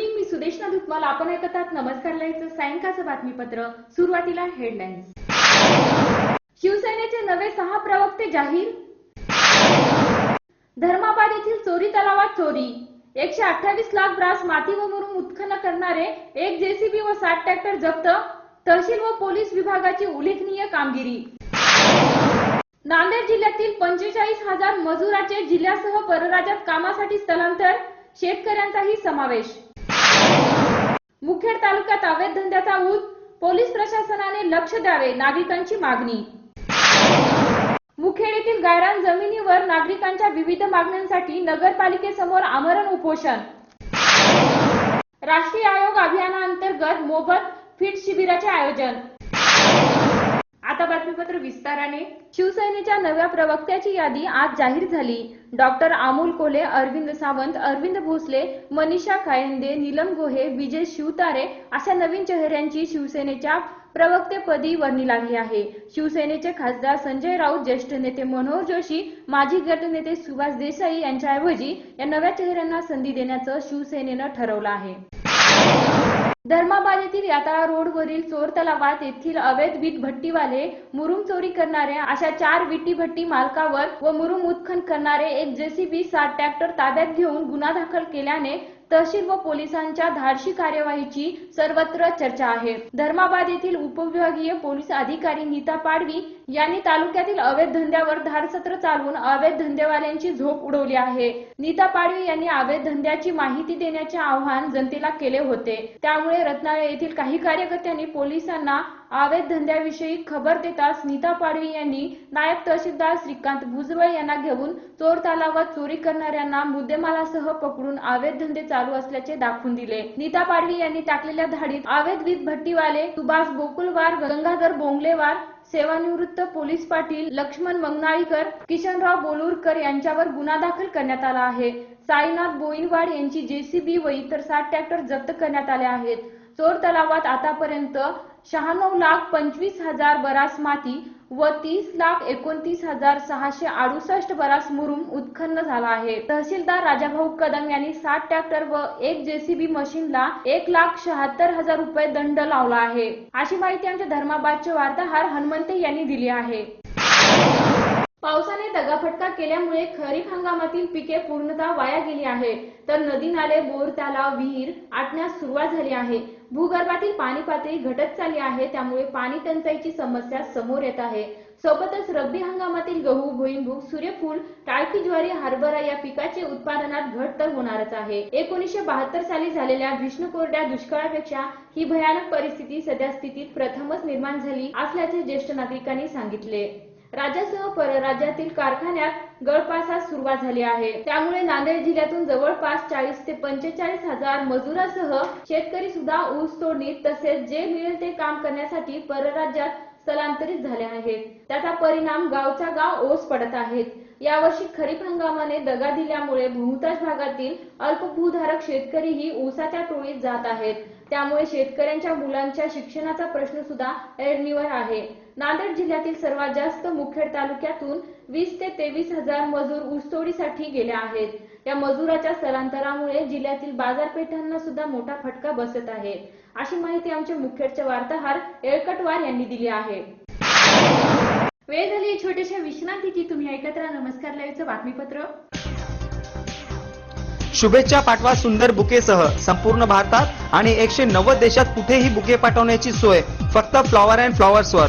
Evening मी सुदेशना दुत्माल आपण ऐकत आहात नमस्कार लाईव्हचं सायंकाळचं बातमीपत्र. सुरुवातीला हेडलाईन्स शिवसेनेचे नवे सहा प्रवक्ते जाहीर? धर्माबाद येथील चोरी तलावात चोरी. एकशे अठ्ठावीस लाख ब्रास माती व मुरुम उत्खनन करणारे एक जेसीबी व सात ट्रॅक्टर जप्त. तहसील व पोलीस विभागाची उल्लेखनीय कामगिरी. नांदेड जिल्ह्यातील पंचेचाळीस हजार मजुराचे जिल्ह्यासह परराज्यात कामासाठी स्थलांतर. शेतकऱ्यांचाही समावेश. मुखेड तालुक्यात अवैध धंद्याचा ऊस पोलीस प्रशासनाने लक्ष द्यावे नागरिकांची मागणी. मुखेड येथील गायरान जमिनीवर नागरिकांच्या विविध मागण्यांसाठी नगरपालिकेसमोर आमरण उपोषण. राष्ट्रीय आयोग अभियानांतर्गत मोफत फिट शिबिराचे आयोजन. बातमीपत्र विस्ताराने. शिवसेनेच्या नव्या प्रवक्त्याची यादी आज जाहीर झाली. डॉक्टर अमोल कोले अरविंद सावंत अरविंद भोसले मनीषा कायंदे नीलम गोहे विजय शिवतारे अशा नवीन चेहऱ्यांची शिवसेनेच्या प्रवक्तेपदी वर्णी लागली आहे. शिवसेनेचे खासदार संजय राऊत ज्येष्ठ नेते मनोहर जोशी माजी गटनेते सुभाष देसाई यांच्याऐवजी या नव्या चेहऱ्यांना संधी देण्याचं शिवसेनेनं ठरवलं आहे. धर्माबाद येथील याताळा रोडवरील चोर तलावात येथील अवैध वीट भट्टीवाले मुरुम चोरी करणाऱ्या अशा चार विटी भट्टी मालकावर व मुरुम उत्खन करणारे एक जेसीबी सात ट्रॅक्टर ताब्यात घेऊन गुन्हा दाखल केल्याने तहसील व पोलिसांच्या धाडशी कार्यवाहीची सर्वत्र चर्चा आहे. धर्माबाद येथील उपविभागीय पोलीस अधिकारी नीता पाडवी यांनी तालुक्यातील अवैध धंद्यावर धाडसत्र चालवून अवैध धंदेवाल्यांची झोप उडवली आहे. नीता पाडवी यांनी अवैध धंद्याची माहिती देण्याचे आवाहन जनतेला केले होते. त्यामुळे रत्नागिरी येथील काही कार्यकर्त्यांनी पोलिसांना अवैध धंद्याविषयी खबर देताच नीता पाडवी यांनी नायब तहसीलदार श्रीकांत भुजबळ यांना घेऊन चोर तलावात चोरी करणाऱ्यांना मुद्देमालासह पकडून अवैध धंदे चालू असल्याचे दाखवून दिले. नीता पाडवी यांनी टाकलेल्या धाडीत अवैध वीज भट्टीवाले सुभाष गोकुलवार गंगाधर बोंगलेवार सेवानिवृत्त पोलीस पाटील लक्ष्मण मंगनाळीकर किशनराव बोलूरकर यांच्यावर गुन्हा दाखल करण्यात आला आहे. साईनाथ बोईनवाड यांची जेसीबी व इतर सात ट्रॅक्टर जप्त करण्यात आले आहेत. चोर तलावात आतापर्यंत शहाण्णव लाख पंचवीस हजार बरास माती व तीस लाख एकोणतीस हजार सहाशे अडुसष्ट बरास मुरुम उत्खन्न झाला आहे. तहसीलदार राजाभाऊ कदम यांनी सात ट्रॅक्टर व एक जेसीबी मशीनला एक लाख शहात्तर हजार रुपये दंड लावला आहे. अशी माहिती आमच्या धर्माबादचे वार्ताहर हनुमंते यांनी दिली आहे. पावसाने दगाफटका केल्यामुळे खरीप हंगामातील पिके पूर्णतः वाया गेली आहे तर नदी नाले बोर तलाव विहीर आटण्यास सुरुवात झाली आहे. भूगर्भातील पाणी पातळी घटत चालली आहे त्यामुळे पाणी टंचाईची समस्या समोर येत आहे. सोबतच रब्बी हंगामातील गहू भुईमुग सूर्यफूल टाळकी ज्वारी हरभरा या पिकाचे उत्पादनात घट तर होणारच आहे. एकोणीसशे बहात्तर साली झालेल्या भीष्ण कोरड्या दुष्काळापेक्षा ही भयानक परिस्थिती सध्या स्थितीत प्रथमच निर्माण झाली असल्याचे ज्येष्ठ नागरिकांनी सांगितले. राज्यासह परराज्यातील कारखान्यात गळपासास सुरुवात झाली आहे. त्यामुळे नांदेड जिल्ह्यातून जवळपास चाळीस ते पंचेचाळीस हजार मजुरासह शेतकरी सुद्धा ऊस तोडणीत तसेच जे मिळेल ते काम करण्यासाठी परराज्यात स्थलांतरित झाले आहेत. त्याचा परिणाम गावच्या गाव ओस पडत आहेत. यावर्षी खरीप हंगामाने दगा दिल्यामुळे बहुतांश भागातील अल्पभूधारक शेतकरीही ऊसाच्या टोळीत जात आहेत. त्यामुळे शेतकऱ्यांच्या मुलांच्या शिक्षणाचा प्रश्न सुद्धा ऐरणीवर आहे. नांदेड जिल्ह्यातील सर्वात जास्त मुखेड तालुक्यातून वीस ते तेवीस हजार मजूर ऊसतोडीसाठी गेले आहेत. या मजुराच्या स्थलांतरामुळे जिल्ह्यातील बाजारपेठांना सुद्धा मोठा फटका बसत आहे. अशी माहिती आमचे मुखेडचे वार्ताहर एळकटवार यांनी दिली आहे. वेळ झाली छोट्याशा विश्रांतीची. तुम्ही ऐकत राहा नमस्कार लाईव्हचं बातमीपत्र. शुभेच्छा पाठवा सुंदर बुकेसह संपूर्ण भारतात आणि एकशे नव्वद देशात कुठेही बुके पाठवण्याची सोय. फक्त फ्लॉवर अँड फ्लॉवर्सवर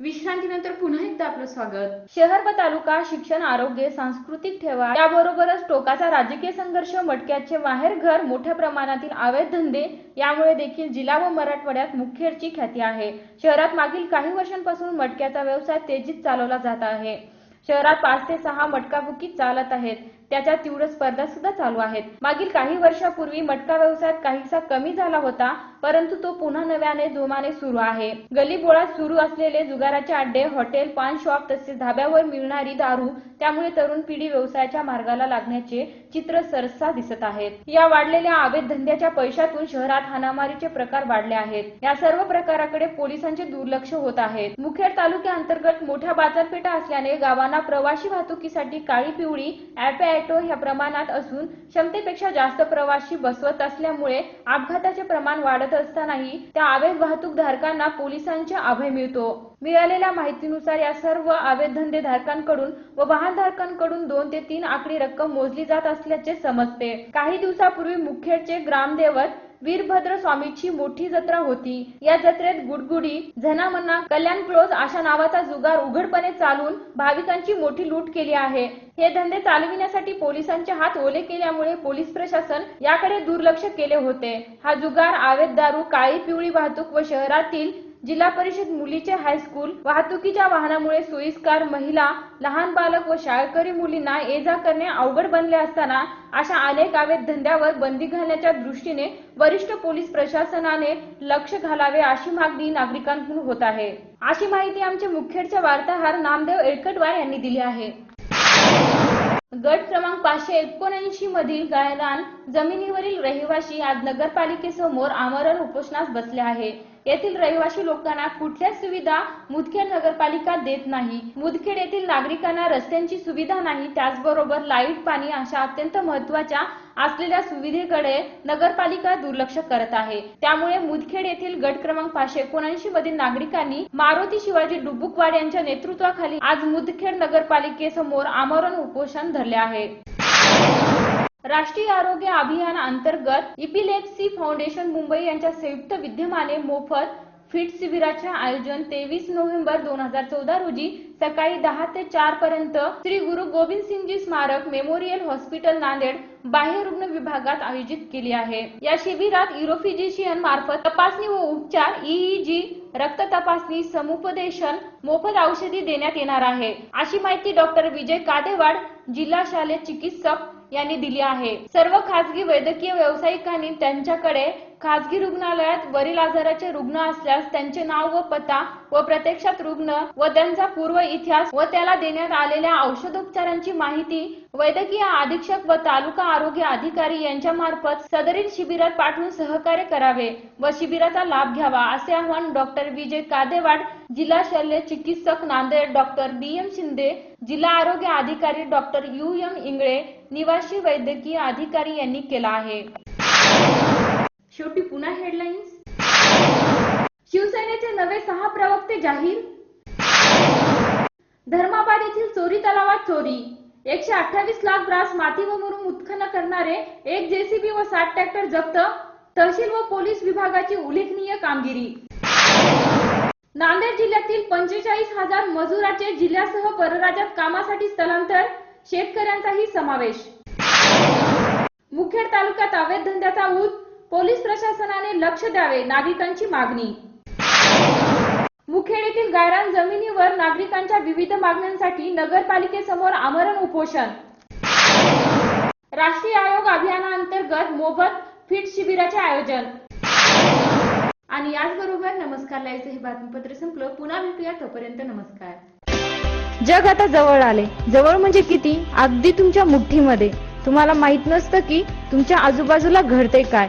विश्रांतीनंतर पुन्हा एकदा आपलं स्वागत. शहर व तालुका शिक्षण आरोग्य सांस्कृतिक ठेवा याबरोबरच टोकाचा राजकीय संघर्ष मटक्याचे बाहेर घर मोठ्या प्रमाणातील अवैध धंदे यामुळे देखील जिल्हा व मराठवाड्यात मुखेडची ख्याती आहे. शहरात मागील काही वर्षांपासून मटक्याचा व्यवसाय तेजीत चालवला जात आहे. शहरात पाच ते सहा मटकाबुकीत चालत आहेत. त्याच्या तीव्र स्पर्धा सुद्धा चालू आहेत. मागील काही वर्षापूर्वी मटका व्यवसायात काहीसा कमी झाला होता परंतु तो पुन्हा नव्याने जोमाने सुरू आहे. गलीबोळात सुरू असलेले जुगाराचे अड्डे हॉटेल पान शॉप तसेच धाब्यावर मिळणारी दारू त्यामुळे तरुण पिढी व्यवसायाच्या मार्गाला लागण्याचे चित्र सरसा दिसत आहेत. या वाढलेल्या आवेद धंद्याच्या पैशातून शहरात हानामारीचे प्रकार वाढले आहेत. या सर्व प्रकाराकडे पोलिसांचे दुर्लक्ष होत आहे मुखेड तालुक्याअंतर्गत मोठ्या बाजारपेठा असल्याने गावांना प्रवासी वाहतुकीसाठी काळी पिवळी ऍपे ऑटो ह्या प्रमाणात असून क्षमतेपेक्षा जास्त प्रवासी बसवत असल्यामुळे अपघाताचे प्रमाण वाढत असतानाही त्या अवैध वाहतूकधारकांना पोलिसांचे अभय मिळतो. मिळालेल्या माहितीनुसार या सर्व अवैध धंदेधारकांकडून व वाहनधारकांकडून दोन ते तीन आकडी रक्कम मोजली जात असल्याचे समजते. काही दिवसापूर्वी मुखेडचे ग्रामदेवत वीरभद्र स्वामीची मोठी जत्रा होती. या जत्रेत गुडगुडी झनामन्ना कल्याण क्लोज अशा नावाचा जुगार उघडपणे चालून भाविकांची मोठी लूट केली आहे. हे धंदे चालविण्यासाठी पोलिसांचे हात ओले केल्यामुळे पोलीस प्रशासन याकडे दुर्लक्ष केले होते. हा जुगार आवेद दारू काळी पिवळी वाहतूक व शहरातील जिल्हा परिषद मुलीचे हायस्कूल वाहतुकीच्या वाहनामुळे सोयीस्कार महिला लहान बालक व शाळकरी मुलींना ये जा करणे अवघड बनले असताना अशा अनेक अवैध धंद्यावर बंदी घालण्याच्या दृष्टीने वरिष्ठ पोलीस प्रशासनाने लक्ष घालावे अशी मागणी नागरिकांकडून होत आहे. अशी माहिती आमचे मुखेडचे वार्ताहर नामदेव एडकटवार यांनी दिली आहे. गट क्रमांक पाचशे एकोणऐंशी मधील गायरान जमिनीवरील रहिवासी आज नगरपालिकेसमोर आमरण उपोषणास बसले आहे. येथील रहिवासी लोकांना कुठल्याच सुविधा मुदखेड नगरपालिका देत नाही. मुदखेड येथील नागरिकांना रस्त्यांची सुविधा नाही. त्याचबरोबर लाइट पाणी अशा अत्यंत महत्त्वाच्या असलेल्या सुविधेकडे नगरपालिका दुर्लक्ष करत आहे. त्यामुळे मुदखेड येथील गट क्रमांक पाचशे एकोणऐंशी मधील नागरिकांनी मारुती शिवाजी डुबुकवाड यांच्या नेतृत्वाखाली आज मुदखेड नगरपालिकेसमोर आमरण उपोषण धरले आहे. राष्ट्रीय आरोग्य अभियान अंतर्गत इपिलेप्सी फाउंडेशन मुंबई यांच्या संयुक्त विद्यमाने मोफत फिट शिबिराचे आयोजन तेवीस नोव्हेंबर दोन हजार चौदा रोजी सकाळी दहा ते चार पर्यंत श्री गुरु गोविंद सिंगजी स्मारक मेमोरियल हॉस्पिटल नांदेड बाह्य रुग्ण विभागात आयोजित केली आहे. या शिबिरात युरोफिजिशियन मार्फत तपासणी व उपचार ईईजी रक्त तपासणी समुपदेशन मोफत औषधी देण्यात येणार आहे. अशी माहिती डॉक्टर विजय कादेवाड जिल्हा शालेय चिकित्सक यांनी दिली आहे. सर्व खासगी वैद्यकीय व्यावसायिकांनी त्यांच्याकडे खासगी रुग्णालयात वरील आजाराचे रुग्ण असल्यास त्यांचे नाव व पत्ता व प्रत्यक्षात रुग्ण व त्यांचा पूर्व इतिहास व त्याला देण्यात आलेल्या औषधोपचारांची माहिती वैद्यकीय अधीक्षक व तालुका आरोग्य अधिकारी यांच्या मार्फत सदरील शिबिरात पाठवून सहकार्य करावे व शिबिराचा लाभ घ्यावा असे आवाहन डॉक्टर विजय कादेवाड जिल्हा शल्य चिकित्सक Nanded doctor B M Shinde जिल्हा आरोग्य अधिकारी डॉक्टर यू एम इंगळे निवासी वैद्यकीय अधिकारी यांनी केला आहे. शेवटी पुन्हा हेडलाईन्स शिवसेनेचे नवे सहा प्रवक्ते जाहीर? धर्माबाद येथील चोरी तलावात चोरी. एकशे अठ्ठावीस लाख ग्रास माती व मुरुम उत्खनन करणारे एक जेसीबी व सात ट्रॅक्टर जप्त. तहसील व पोलीस विभागाची उल्लेखनीय कामगिरी. नांदेड जिल्ह्यातील पंचेचाळीस हजार मजुराचे जिल्ह्यासह परराज्यात कामासाठी स्थलांतर शेतकऱ्यांचाही समावेश. मुखेड तालुक्यात अवैध धंद्याचा ऊत पोलीस प्रशासनाने लक्ष द्यावे नागरिकांची मागणी. मुखेड येथील गायरान जमिनीवर नागरिकांच्या विविध मागण्यांसाठी नगरपालिकेसमोर आमरण उपोषण. राष्ट्रीय आयोग अभियानाअंतर्गत मोफत फिट शिबिराचे आयोजन. आणि याचबरोबर नमस्कार लाईव्हचं हे बातमीपत्र संपलं. पुन्हा भेटूया तोपर्यंत नमस्कार. जग आता जवळ आले. जवळ म्हणजे किती? अगदी तुमच्या मुठ्ठीमध्ये. तुम्हाला माहीत नसतं की तुमच्या आजूबाजूला घडते काय.